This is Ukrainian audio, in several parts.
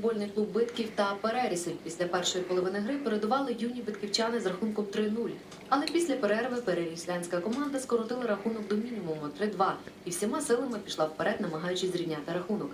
Футбольний клуб битків та Перерісель після першої половини гри передували юні битківчани з рахунком 3-0. Але після перерви переріслянська команда скоротила рахунок до мінімуму 3-2 і всіма силами пішла вперед, намагаючись зрівняти рахунок.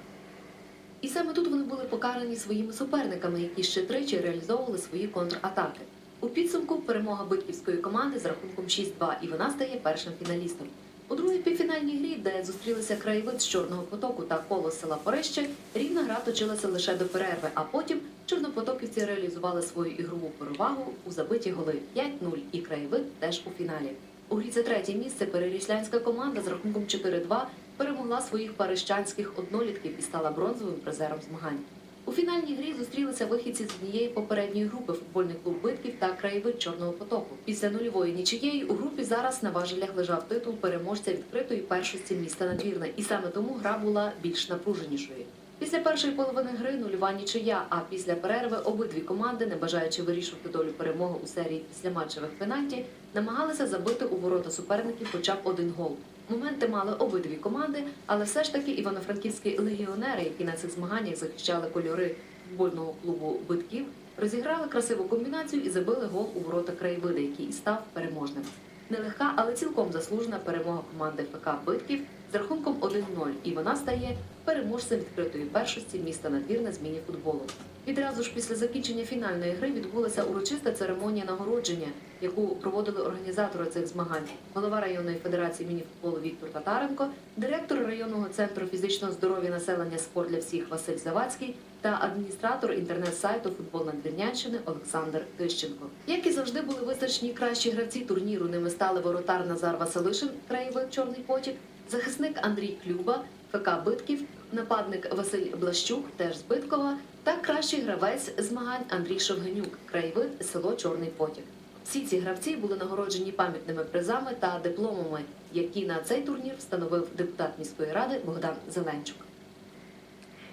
І саме тут вони були покарані своїми суперниками, які ще тричі реалізовували свої контратаки. У підсумку перемога битківської команди з рахунком 6-2, і вона стає першим фіналістом. У другій півфінальній грі, де зустрілися краєвид з Чорного потоку та коло села Порище, рівна гра точилася лише до перерви, а потім чорнопотоківці реалізували свою ігрову перевагу у забиті голи 5-0 і краєвид теж у фіналі. У грі за третє місце переріслянська команда з рахунком 4-2 перемогла своїх парищанських однолітків і стала бронзовим призером змагань. У фінальній грі зустрілися вихідці з однієї попередньої групи футбольний клуб битків та краєвид Чорного потоку. Після нульової нічиєї у групі зараз на важелях лежав титул переможця відкритої першості міста Надвірна, і саме тому гра була більш напруженішою. Після першої половини гри нульова нічия, а після перерви обидві команди, не бажаючи вирішувати долю перемоги у серії після матчевих пенальті, намагалися забити у ворота суперників хоча б один гол. Моменти мали обидві команди, але все ж таки івано-франківські легіонери, які на цих змаганнях захищали кольори футбольного клубу битків, розіграли красиву комбінацію і забили гол у ворота краєвида, який і став переможним. Нелегка, але цілком заслужена перемога команди ФК Битків з рахунком 1-0, і вона стає переможцем відкритої першості міста Надвірна з міні-футболу. Відразу ж після закінчення фінальної гри відбулася урочиста церемонія нагородження, яку проводили організатори цих змагань. Голова районної федерації міні-футболу Віктор Татаренко, директор районного центру фізичного здоров'я населення спорт для всіх Василь Завадський та адміністратор інтернет-сайту Футбол Надвірнянщини Олександр Тищенко. Як і завжди були визначені кращі гравці турніру. Ними стали воротар Назар Василишин, краєвид Чорний потік, захисник Андрій Клюба, ФК Битків, нападник Василь Блащук, теж з Биткова, та кращий гравець змагань Андрій Шовгенюк, краєвид село Чорний Потік. Всі ці гравці були нагороджені пам'ятними призами та дипломами, які на цей турнір встановив депутат міської ради Богдан Зеленчук.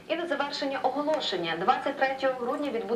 І на завершення оголошення 23 грудня відбуде